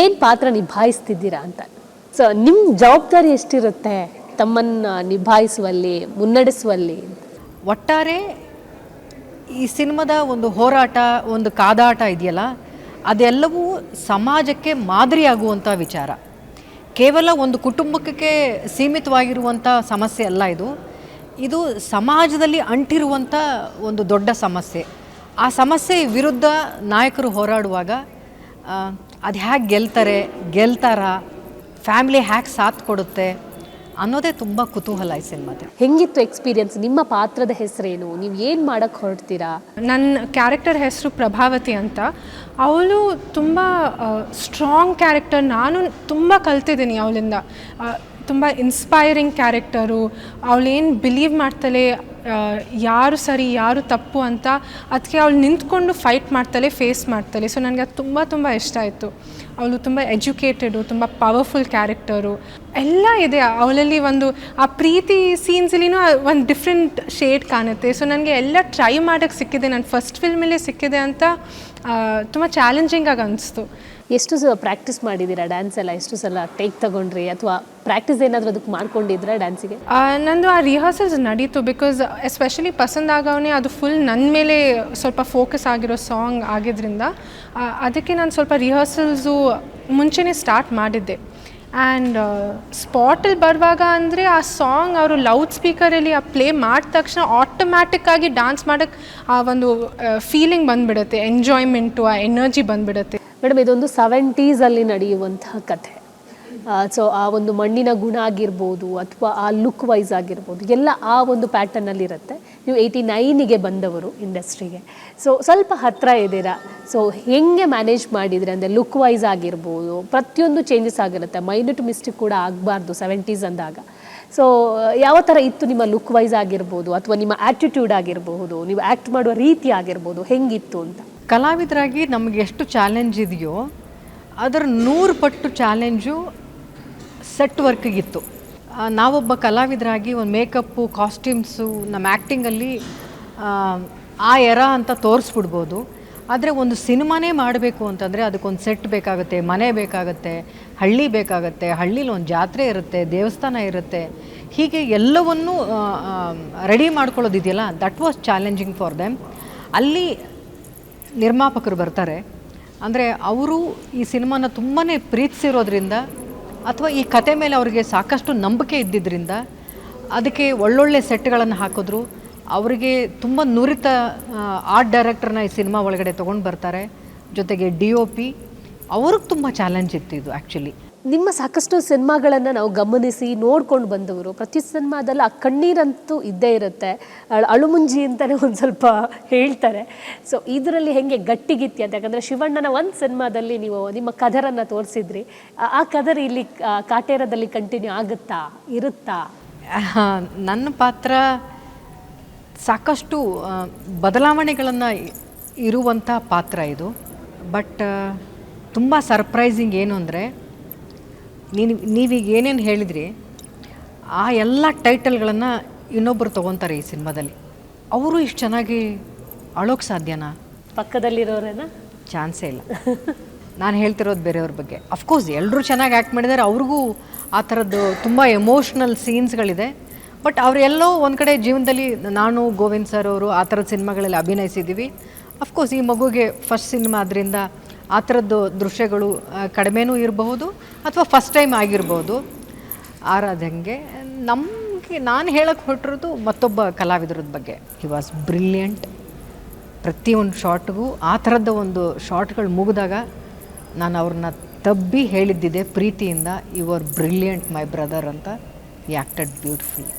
ಏನು ಪಾತ್ರ ನಿಭಾಯಿಸ್ತಿದ್ದೀರಾ ಅಂತ. ಸೊ ನಿಮ್ಮ ಜವಾಬ್ದಾರಿ ಎಷ್ಟಿರುತ್ತೆ ತಮ್ಮನ್ನ ನಿಭಾಯಿಸುವಲ್ಲಿ, ಮುನ್ನಡೆಸುವಲ್ಲಿ ಒಟ್ಟಾರೆ ಈ ಸಿನಿಮಾದ ಒಂದು ಹೋರಾಟ, ಒಂದು ಕಾದಾಟ ಇದೆಯಲ್ಲ, ಅದೆಲ್ಲವೂ ಸಮಾಜಕ್ಕೆ ಮಾದರಿಯಾಗುವಂಥ ವಿಚಾರ. ಕೇವಲ ಒಂದು ಕುಟುಂಬಕ್ಕೆ ಸೀಮಿತವಾಗಿರುವಂಥ ಸಮಸ್ಯೆ ಅಲ್ಲ ಇದು. ಇದು ಸಮಾಜದಲ್ಲಿ ಅಂಟಿರುವಂಥ ಒಂದು ದೊಡ್ಡ ಸಮಸ್ಯೆ. ಆ ಸಮಸ್ಯೆ ವಿರುದ್ಧ ನಾಯಕರು ಹೋರಾಡುವಾಗ ಅದು ಹೇಗೆ ಗೆಲ್ತಾರೆ ಗೆಲ್ತಾರಾ ಫ್ಯಾಮಿಲಿ ಹ್ಯಾಕ್ ಸಾಥ್ ಕೊಡುತ್ತೆ ಅನ್ನೋದೇ ತುಂಬ ಕುತೂಹಲ ಈ ಸಿನಿಮಾದ. ಹೆಂಗಿತ್ತು ಎಕ್ಸ್ಪೀರಿಯನ್ಸ್? ನಿಮ್ಮ ಪಾತ್ರದ ಹೆಸರೇನು? ನೀವು ಏನು ಮಾಡಕ್ಕೆ ಹೊರಡ್ತೀರಾ? ನನ್ನ ಕ್ಯಾರೆಕ್ಟರ್ ಹೆಸರು ಪ್ರಭಾವತಿ ಅಂತ. ಅವಳು ತುಂಬ ಸ್ಟ್ರಾಂಗ್ ಕ್ಯಾರೆಕ್ಟರ್. ನಾನು ತುಂಬ ಕಲ್ತಿದ್ದೀನಿ ಅವಳಿಂದ. ತುಂಬ ಇನ್ಸ್ಪೈರಿಂಗ್ ಕ್ಯಾರೆಕ್ಟರು. ಅವಳೇನು ಬಿಲೀವ್ ಮಾಡ್ತಾಳೆ ಯಾರು ಸರಿ, ಯಾರು ತಪ್ಪು ಅಂತ ಅದಕ್ಕೆ ಅವಳು ನಿಂತ್ಕೊಂಡು ಫೈಟ್ ಮಾಡ್ತಾಳೆ ಫೇಸ್ ಮಾಡ್ತಾಳೆ ಸೊ ನನಗೆ ಅದು ತುಂಬ ತುಂಬ ಇಷ್ಟ ಆಯಿತು. ಅವಳು ತುಂಬ ಎಜುಕೇಟೆಡು ತುಂಬ ಪವರ್ಫುಲ್ ಕ್ಯಾರೆಕ್ಟರು ಎಲ್ಲ ಇದೆ. ಅವಳಲ್ಲಿ ಒಂದು, ಆ ಪ್ರೀತಿ ಸೀನ್ಸಲ್ಲಿನೂ ಒಂದು ಡಿಫ್ರೆಂಟ್ ಶೇಡ್ ಕಾಣುತ್ತೆ. ಸೊ ನನಗೆ ಎಲ್ಲ ಟ್ರೈ ಮಾಡೋಕ್ಕೆ ಸಿಕ್ಕಿದೆ. ನನ್ನ ಫಸ್ಟ್ ಫಿಲ್ಮಲ್ಲೇ ಸಿಕ್ಕಿದೆ ಅಂತ ತುಂಬ ಚಾಲೆಂಜಿಂಗಾಗಿ ಅನಿಸ್ತು. ಎಷ್ಟು ಸಲ ಪ್ರಾಕ್ಟೀಸ್ ಮಾಡಿದ್ದೀರಾ ಡ್ಯಾನ್ಸ್ ಎಲ್ಲ? ಎಷ್ಟು ಸಲ ಟೇಕ್ ತಗೊಂಡ್ರಿ? ಅಥವಾ ಪ್ರಾಕ್ಟೀಸ್ ಏನಾದರೂ ಅದಕ್ಕೆ ಮಾಡ್ಕೊಂಡಿದ್ರಾ ಡ್ಯಾನ್ಸಿಗೆ ನಂದು ಆ ರಿಹರ್ಸಲ್ಸ್ ನಡೀತು ಬಿಕಾಸ್ ಎಸ್ಪೆಷಲಿ ಪಸಂದ್ ಆಗವನೇ ಅದು ಫುಲ್ ನನ್ನ ಮೇಲೆ ಸ್ವಲ್ಪ ಫೋಕಸ್ ಆಗಿರೋ ಸಾಂಗ್ ಆಗಿದ್ದರಿಂದ ಅದಕ್ಕೆ ನಾನು ಸ್ವಲ್ಪ ರಿಹರ್ಸಲ್ಸು ಮುಂಚೆನೇ ಸ್ಟಾರ್ಟ್ ಮಾಡಿದ್ದೆ. ಆ್ಯಂಡ್ ಸ್ಪಾಟಲ್ಲಿ ಬರುವಾಗ ಅಂದರೆ ಆ ಸಾಂಗ್ ಅವರು ಲೌಡ್ ಸ್ಪೀಕರಲ್ಲಿ ಆ ಪ್ಲೇ ಮಾಡಿದ ತಕ್ಷಣ ಆಟೋಮ್ಯಾಟಿಕ್ಕಾಗಿ ಡ್ಯಾನ್ಸ್ ಮಾಡೋಕ್ಕೆ ಆ ಒಂದು ಫೀಲಿಂಗ್ ಬಂದುಬಿಡುತ್ತೆ. ಎಂಜಾಯ್ಮೆಂಟು ಆ ಎನರ್ಜಿ ಬಂದುಬಿಡುತ್ತೆ. ಮೇಡಮ್, ಇದೊಂದು ಸೆವೆಂಟೀಸಲ್ಲಿ ನಡೆಯುವಂತಹ ಕಥೆ. ಸೊ ಆ ಒಂದು ಮಣ್ಣಿನ ಗುಣ ಆಗಿರ್ಬೋದು ಅಥವಾ ಆ ಲುಕ್ ವೈಸ್ ಆಗಿರ್ಬೋದು, ಎಲ್ಲ ಆ ಒಂದು ಪ್ಯಾಟರ್ನಲ್ಲಿರುತ್ತೆ ನೀವು ಏಯ್ಟಿ ನೈನಿಗೆ ಬಂದವರು ಇಂಡಸ್ಟ್ರಿಗೆ ಸೊ ಸ್ವಲ್ಪ ಹತ್ತಿರ ಇದ್ದೀರಾ? ಸೊ ಹೆಂಗೆ ಮ್ಯಾನೇಜ್ ಮಾಡಿದ್ರೆ, ಅಂದರೆ ಲುಕ್ ವೈಸ್ ಆಗಿರ್ಬೋದು, ಪ್ರತಿಯೊಂದು ಚೇಂಜಸ್ ಆಗಿರುತ್ತೆ. ಮೈನ್ಯೂಟ್ ಮಿಸ್ಟೇಕ್ ಕೂಡ ಆಗಬಾರ್ದು ಸೆವೆಂಟೀಸ್ ಅಂದಾಗ. ಸೊ ಯಾವ ಥರ ಇತ್ತು ನಿಮ್ಮ ಲುಕ್ ವೈಸ್ ಆಗಿರ್ಬೋದು, ಅಥವಾ ನಿಮ್ಮ ಆ್ಯಟಿಟ್ಯೂಡ್ ಆಗಿರಬಹುದು ನೀವು ಆ್ಯಕ್ಟ್ ಮಾಡುವ ರೀತಿ ಆಗಿರ್ಬೋದು, ಹೆಂಗಿತ್ತು ಅಂತ? ಕಲಾವಿದರಾಗಿ ನಮಗೆ ಎಷ್ಟು ಚಾಲೆಂಜ್ ಇದೆಯೋ, ಅದರ ನೂರು ಪಟ್ಟು ಚಾಲೆಂಜು ಸೆಟ್ ವರ್ಕ್ಗಿತ್ತು ನಾವೊಬ್ಬ ಕಲಾವಿದರಾಗಿ ಒಂದು ಮೇಕಪ್ಪು ಕಾಸ್ಟ್ಯೂಮ್ಸು ನಮ್ಮ ಆ್ಯಕ್ಟಿಂಗಲ್ಲಿ ಆ ಎರ ಅಂತ ತೋರಿಸ್ಬಿಡ್ಬೋದು. ಆದರೆ ಒಂದು ಸಿನಿಮಾನೇ ಮಾಡಬೇಕು ಅಂತಂದರೆ ಅದಕ್ಕೊಂದು ಸೆಟ್ ಬೇಕಾಗುತ್ತೆ, ಮನೆ ಬೇಕಾಗುತ್ತೆ, ಹಳ್ಳಿ ಬೇಕಾಗುತ್ತೆ, ಹಳ್ಳೀಲಿ ಒಂದು ಜಾತ್ರೆ ಇರುತ್ತೆ, ದೇವಸ್ಥಾನ ಇರುತ್ತೆ. ಹೀಗೆ ಎಲ್ಲವನ್ನೂ ready ಮಾಡ್ಕೊಳ್ಳೋದಿದೆಯಲ್ಲ that was challenging for them ಅಲ್ಲಿ ನಿರ್ಮಾಪಕರು ಬರ್ತಾರೆ. ಅಂದರೆ ಅವರು ಈ ಸಿನಿಮಾನ ತುಂಬಾ ಪ್ರೀತಿಸಿರೋದ್ರಿಂದ ಅಥವಾ ಈ ಕತೆ ಮೇಲೆ ಅವರಿಗೆ ಸಾಕಷ್ಟು ನಂಬಿಕೆ ಇದ್ದಿದ್ದರಿಂದ ಅದಕ್ಕೆ ಒಳ್ಳೊಳ್ಳೆ ಸೆಟ್ಗಳನ್ನು ಹಾಕಿದ್ರು. ಅವರಿಗೆ ತುಂಬ ನುರಿತ ಆರ್ಟ್ ಡೈರೆಕ್ಟರ್ನ ಈ ಸಿನಿಮಾ ಒಳಗಡೆ ತೊಗೊಂಡು ಬರ್ತಾರೆ. ಜೊತೆಗೆ ಡಿ ಒ ಪಿ ಅವ್ರಿಗೆ ತುಂಬ ಚಾಲೆಂಜ್ ಇತ್ತು ಇದು ಆ್ಯಕ್ಚುಲಿ ನಿಮ್ಮ ಸಾಕಷ್ಟು ಸಿನಿಮಾಗಳನ್ನು ನಾವು ಗಮನಿಸಿ ನೋಡ್ಕೊಂಡು ಬಂದವರು, ಪ್ರತಿ ಸಿನಿಮಾದಲ್ಲಿ ಆ ಕಣ್ಣೀರಂತೂ ಇದ್ದೇ ಇರುತ್ತೆ. ಅಳ್- ಅಳುಮುಂಜಿ ಅಂತಲೇ ಒಂದು ಸ್ವಲ್ಪ ಹೇಳ್ತಾರೆ. ಸೊ ಇದರಲ್ಲಿ ಹೆಂಗೆ ಗಟ್ಟಿಗಿತ್ತಿ ಅಂತ, ಯಾಕಂದರೆ ಶಿವಣ್ಣನ ಒಂದು ಸಿನಿಮಾದಲ್ಲಿ ನೀವು ನಿಮ್ಮ ಕದರನ್ನು ತೋರಿಸಿದ್ರಿ. ಆ ಕದರ್ ಇಲ್ಲಿ ಕಾಟೇರದಲ್ಲಿ ಕಂಟಿನ್ಯೂ ಆಗುತ್ತಾ? ಇರುತ್ತಾ? ನನ್ನ ಪಾತ್ರ ಸಾಕಷ್ಟು ಬದಲಾವಣೆಗಳನ್ನು ಇರುವಂಥ ಪಾತ್ರ ಇದು. ಬಟ್ ತುಂಬ ಸರ್ಪ್ರೈಸಿಂಗ್ ಏನು ಅಂದರೆ ನೀನು ನೀವೀಗ ಏನೇನು ಹೇಳಿದ್ರಿ ಆ ಎಲ್ಲ ಟೈಟಲ್ಗಳನ್ನು ಇನ್ನೊಬ್ಬರು ತೊಗೊತಾರೆ ಈ ಸಿನಿಮಾದಲ್ಲಿ. ಅವರು ಇಷ್ಟು ಚೆನ್ನಾಗಿ ಅಳೋಕೆ ಸಾಧ್ಯನಾ? ಪಕ್ಕದಲ್ಲಿರೋರೇನ? ಚಾನ್ಸೇ ಇಲ್ಲ. ನಾನು ಹೇಳ್ತಿರೋದು ಬೇರೆಯವ್ರ ಬಗ್ಗೆ. ಅಫ್ಕೋರ್ಸ್ ಎಲ್ಲರೂ ಚೆನ್ನಾಗಿ ಆ್ಯಕ್ಟ್ ಮಾಡಿದ್ದಾರೆ ಅವ್ರಿಗೂ ಆ ಥರದ್ದು ತುಂಬ ಎಮೋಷ್ನಲ್ ಸೀನ್ಸ್ಗಳಿದೆ ಬಟ್ ಅವರೆಲ್ಲೋ ಒಂದು ಕಡೆ ಜೀವನದಲ್ಲಿ ನಾನು ಗೋವಿಂದ್ ಸರ್ ಅವರು ಆ ಥರದ ಸಿನಿಮಾಗಳಲ್ಲಿ ಅಭಿನಯಿಸಿದ್ದೀವಿ. ಅಫ್ಕೋರ್ಸ್ ಈ ಮಗುಗೆ ಫಸ್ಟ್ ಸಿನಿಮಾ ಆದ್ದರಿಂದ ಆ ಥರದ್ದು ದೃಶ್ಯಗಳು ಕಡಿಮೆನೂ ಇರಬಹುದು ಅಥವಾ ಫಸ್ಟ್ ಟೈಮ್ ಆಗಿರ್ಬೋದು. ಆರಾಧಂಗೆ ನಮಗೆ, ನಾನು ಹೇಳಕ್ಕೆ ಹೊರಟಿರೋದು ಮತ್ತೊಬ್ಬ ಕಲಾವಿದರದ ಬಗ್ಗೆ. ಹಿ ವಾಸ್ ಬ್ರಿಲಿಯಂಟ್ ಪ್ರತಿಯೊಂದು ಶಾರ್ಟ್ಗೂ ಆ ಥರದ ಒಂದು ಶಾರ್ಟ್ಗಳು ಮುಗಿದಾಗ ನಾನು ಅವ್ರನ್ನ ತಬ್ಬಿ ಹೇಳಿದ್ದಿದೆ ಪ್ರೀತಿಯಿಂದ you are brilliant my brother ಅಂತ ಈ ಬ್ಯೂಟಿಫುಲ್